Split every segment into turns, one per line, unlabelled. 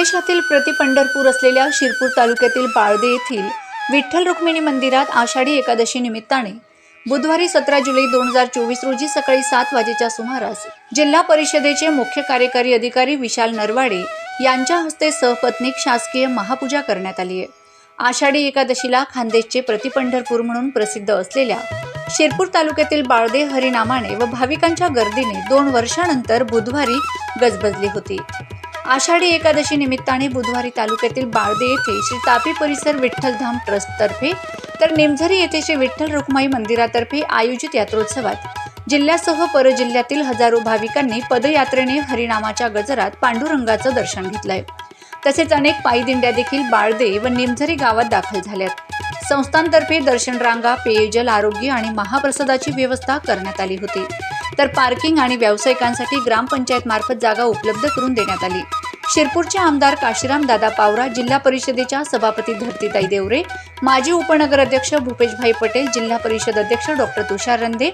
खानदेशातील प्रतिपंढरपूर असलेल्या शिरपूर तालुक्यातील बाळदे येथील विठ्ठल रुक्मिणी मंदिरात आषाढी एकादशी निमित्ताने बुधवारी सतरा जुलै दोन हजार चोवीस रोजी सकाळी सात वाजेच्या सुमारास जिल्हा परिषदेचे मुख्य कार्यकारी अधिकारी विशाल नरवाडे यांच्या हस्ते सहपत्नीक शासकीय महापूजा करण्यात आली आहे. आषाढी एकादशीला खानदेशचे प्रतिपंढरपूर म्हणून प्रसिद्ध असलेल्या शिरपूर तालुक्यातील बाळदे हरिनामाने व भाविकांच्या गर्दीने दोन वर्षानंतर बुधवारी गजबजली होती. आषाढी एकादशी निमित्ताने बुधवारी तालुक्यातील बाळदे येथे श्री तापी परिसर विठ्ठलधाम ट्रस्टतर्फे तर निमझरी येथे श्री विठ्ठल रुक्माई मंदिरातर्फे आयोजित यात्रोत्सवात जिल्ह्यासह परजिल्ह्यातील हजारो भाविकांनी पदयात्रेने हरिनामाच्या गजरात पांडुरंगाचं दर्शन घेतलंय. तसेच अनेक पायदिंड्या देखील बाळदे व निमझरी गावात दाखल झाल्यात. संस्थांतर्फे दर्शन रांगा पेयजल आरोग्य आणि महाप्रसादाची व्यवस्था करण्यात आली होती. तर पार्किंग आणि व्यावसायिकांसाठी ग्रामपंचायत मार्फत जागा उपलब्ध करून देण्यात आली. शिरपूरचे आमदार काशीराम दादा पावरा जिल्हा परिषदेच्या सभापती धरतीताई देवरे माजी उपनगराध्यक्ष भूपेशभाई पटेल जिल्हा परिषद अध्यक्ष डॉक्टर तुषार रंदे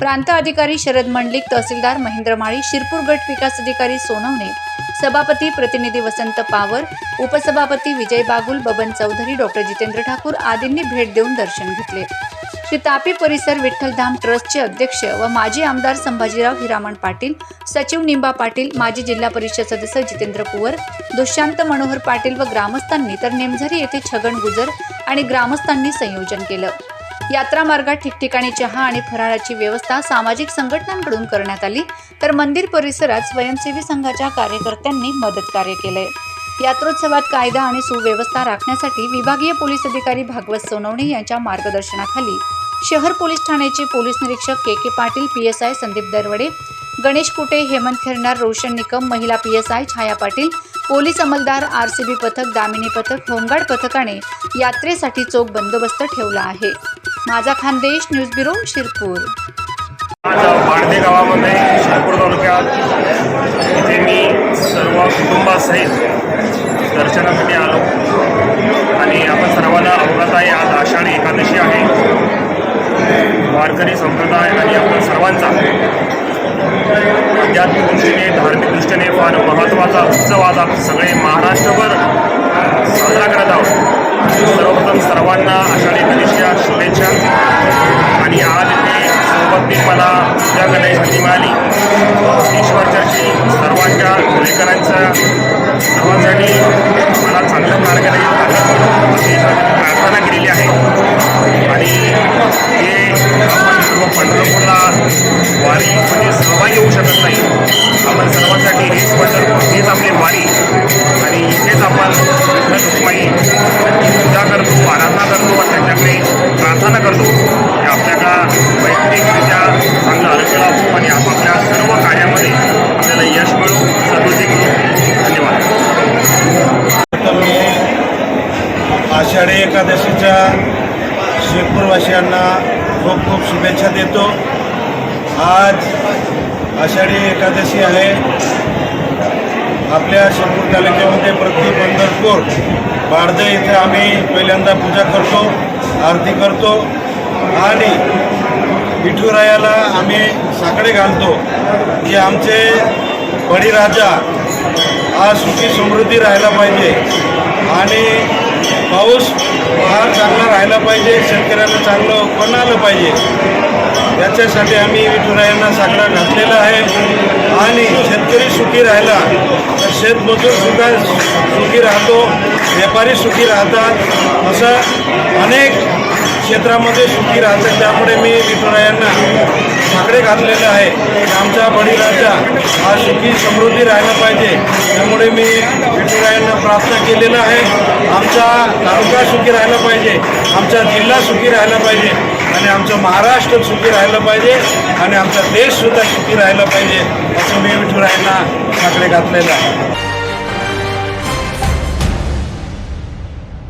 प्रांत अधिकारी शरद मंडलिक तहसीलदार महेंद्र माळी शिरपूर गट विकास अधिकारी सोनवणे सभापती प्रतिनिधी वसंत पावर उपसभापती विजय बागुल बबन चौधरी डॉक्टर जितेंद्र ठाकूर आदींनी भेट देऊन दर्शन घेतले. श्री तापी परिसर विठ्ठलधाम ट्रस्टचे अध्यक्ष व माजी आमदार संभाजीराव हिरामण पाटील सचिव निंबा पाटील माजी जिल्हा परिषद सदस्य जितेंद्र कुवर दुष्यंत मनोहर पाटील व ग्रामस्थांनी तर नेमझरी येथे छगन गुजर आणि ग्रामस्थांनी संयोजन केलं. यात्रा मार्गात ठिकठिकाणी चहा आणि फराळाची व्यवस्था सामाजिक संघटनांकडून करण्यात आली तर मंदिर परिसरात स्वयंसेवी संघाच्या कार्यकर्त्यांनी मदत कार्य केले यात्रोत्सवात कायदा आणि सुव्यवस्था राखण्यासाठी विभागीय पोलीस अधिकारी भागवत सोनवणे यांच्या मार्गदर्शनाखाली शहर पोलीस ठाण्याचे पोलीस निरीक्षक K K Patil P S I Sandeep Darwade Ganesh Kute Hemant Khirnar Roshan Nikam महिला P S I Chhaya Patil police अंमलदार R C B पथक दामिनी पथक होमगार्ड पथकाने यात्रेसाठी चोख बंदोबस्त ठेवला आहे. माझा खानदेश न्यूज ब्युरो शिरपूर.
गावामध्ये शिरपूर तालुक्यात इथे मी सर्व कुटुंबासहित दर्शनासाठी आलो आणि आपण सर्वांना अवगत आहे आज आषाढी एकादशी आहे वारकरी संप्रदाय आणि आपण सर्वांचा आध्यात्मिक दृष्टीने धार्मिक दृष्टीने फार महत्त्वाचा उत्सव आज आपण सगळे महाराष्ट्रभर साजरा करत आहोत. सर्वप्रथम सर्वांना आषाढी एकादशीच्या शुभेच्छा. आणि आज मी सोबत मला पूजा करण्यासाठी मिळाली ईश्वर सर्वांच्या लेकरांच्या सर्वांसाठी मला चांगलं मार्गदर्शन करावं
आषाढी एकादशीच्या शेखपूरवासियांना खूप खूप शुभेच्छा देतो. आज आषाढी एकादशी आहे. आपल्या शेखपूर तालुक्यामध्ये प्रति पंढरपूर बाळदे इथे आम्ही पहिल्यांदा पूजा करतो आरती करतो आणि विठुरायाला आम्ही साकडे घालतो की आमचे बळीराजा हा सुखी समृद्धी राहायला पाहिजे आणि पाऊस फार चांगला राहायला पाहिजे शेतकऱ्याला चांगलं उत्पन्न आलं पाहिजे. याच्यासाठी आम्ही विठुरायांना साकडा घातलेला आहे. आणि शेतकरी सुखी राहिला तर शेतमजूर सुद्धा सुखी राहतो व्यापारी सुखी राहतात. असं अनेक क्षेत्रामध्ये सुखी राहतात. त्यामुळे मी विठुरायांना साकडे घातलेलं आहे. आमच्या आमचा बळीराजा हा सुखी समृद्धी राहिला पाहिजे. त्यामुळे मी विठुरायांना प्रार्थना केलेलं आहे. आमचा तालुका सुखी राहिला पाहिजे आमचा जिल्हा सुखी राहिला पाहिजे आणि आमचं महाराष्ट्र सुखी राहिलं पाहिजे आणि आमचा देशसुद्धा सुखी राहिला पाहिजे असं मी विठुरायांना साकडे घातलेलं आहे